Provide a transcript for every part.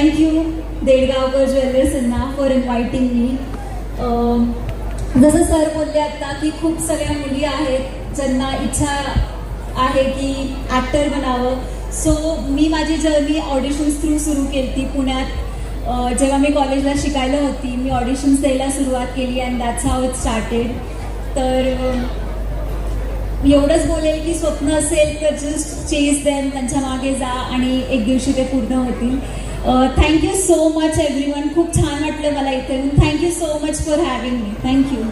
Thank you Dedgaonkar ज्वेलर्सांना for inviting मी जसं सर बोलले आता की खूप सगळ्या मुली आहेत ज्यांना इच्छा आहे की ॲक्टर बनावं. सो मी माझी जर्नी ऑडिशन्स थ्रू सुरू केली ती पुण्यात जेव्हा मी कॉलेजला शिकायला होती मी ऑडिशन्स द्यायला सुरुवात केली and that's how it started तर एवढंच बोलेल की स्वप्न असेल तर जस्ट चेस देन त्यांच्या मागे जा आणि एक दिवशी ते पूर्ण होतील. Thank you so much everyone खूप छान वाटलं मला इथे येऊन. Thank you so much for having me thank you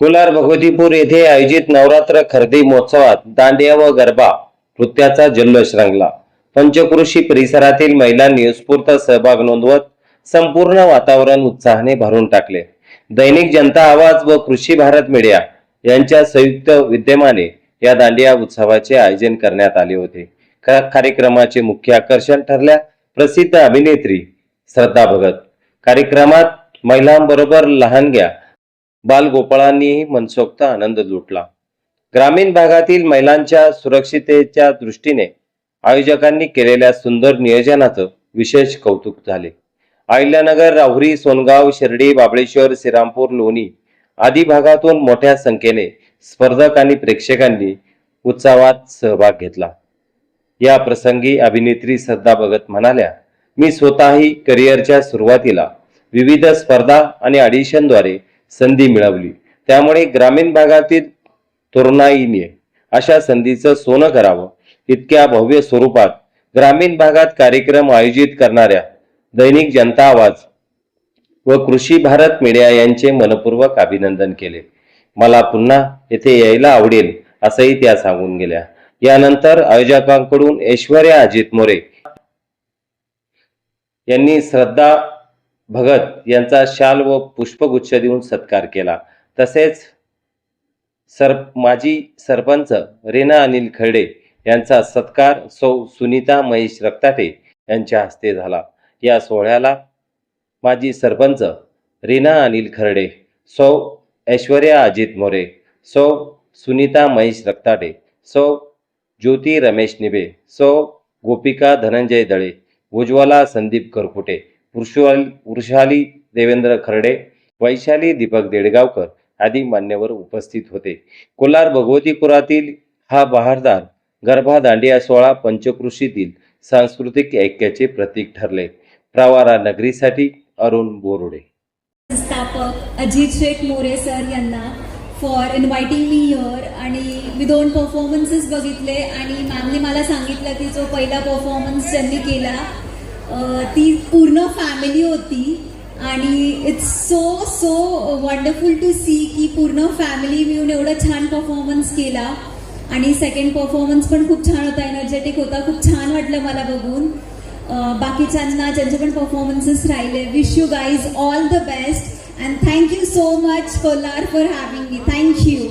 Kolar Bhagwatipur येथे आयोजित नवरात्र खरेदी महोत्सवात दांडिया व गरबा नृत्याचा जल्लोष रंगला. पंचकृषी परिसरातील महिलांनी उत्स्फूर्त सहभाग नोंदवत संपूर्ण वातावरण उत्साहाने भरून टाकले. दैनिक जनता आवाज व कृषी भारत मीडिया यांच्या संयुक्त विद्यमाने या दांडिया उत्सवाचे आयोजन करण्यात आले होते. कार्यक्रमाचे मुख्य आकर्षण ठरल्या प्रसिद्ध अभिनेत्री श्रद्धा भगत. कार्यक्रमात महिलांबरोबर लहानग्या बालगोपाळांनीही मनसोक्त आनंद लुटला. ग्रामीण भागातील महिलांच्या सुरक्षितेच्या दृष्टीने आयोजकांनी केलेल्या सुंदर नियोजनाचं विशेष कौतुक झाले. अहिल्यानगर राहुरी सोनगाव शिर्डी बाबळेश्वर श्रीरामपूर लोणी आदी भागातून मोठ्या संख्येने स्पर्धक आणि प्रेक्षकांनी उत्सवात सहभाग घेतला. या प्रसंगी अभिनेत्री श्रद्धा भगत म्हणाल्या मी स्वतःही करिअरच्या सुरुवातीला विविध स्पर्धा आणि ऑडिशनद्वारे संधी मिळवली. त्यामुळे ग्रामीण भागातील तरुणाईने अशा संधीचं सोनं करावं इतक्या भव्य स्वरूपात ग्रामीण भागात कार्यक्रम आयोजित करणाऱ्या दैनिक जनता आवाज व कृषी भारत मीडिया यांचे मनपूर्वक अभिनंदन केले. मला पुन्हा येथे यायला आवडेल असंही त्या सांगून गेल्या. यानंतर आयोजकांकडून ऐश्वर्या अजित मोरे यांनी श्रद्धा भगत यांचा शाल व पुष्पगुच्छ देऊन सत्कार केला. तसेच सर माजी सरपंच रेना अनिल खर्डे यांचा सत्कार सौ सुनीता महेश रक्ताटे यांच्या हस्ते झाला. या सोहळ्याला माजी सरपंच रीना अनिल खर्डे सौ ऐश्वर्या अजित मोरे सौ सुनीता महेश रक्ताटे सौ ज्योती रमेश निबे सौ गोपिका धनंजय दळे उज्ज्वला संदीप करकुटे वृषाली वृषाली देवेंद्र खर्डे वैशाली दीपक देडगावकर आदी मान्यवर उपस्थित होते. कोलार भगवतीपुरातील हा बहारदार गरबा दांडिया सोहळा पंचकृषीतील सांस्कृतिक ऐक्याचे प्रतीक ठरले. प्रवारा नगरीसाठी अरुण बोरुडे. संस्थापक अजित शेख मोरे सर यांना फॉर इन्व्हायटिंग मी हिअर आणि मी दोन परफॉर्मन्सेस बघितले आणि मॅमने मला सांगितलं की जो पहिला परफॉर्मन्स त्यांनी केला ती पूर्ण फॅमिली होती आणि it's so so wonderful to see की पूर्ण फॅमिली मिळून एवढं छान परफॉर्मन्स केला. आणि सेकंड परफॉर्मन्स पण खूप छान होता एनर्जेटिक होता. खूप छान वाटलं मला बघून. बाकीच्यांना ज्यांचे पण परफॉर्मन्सेस राहिले wish you guys all the best and thank you so much Kolar for having me thank you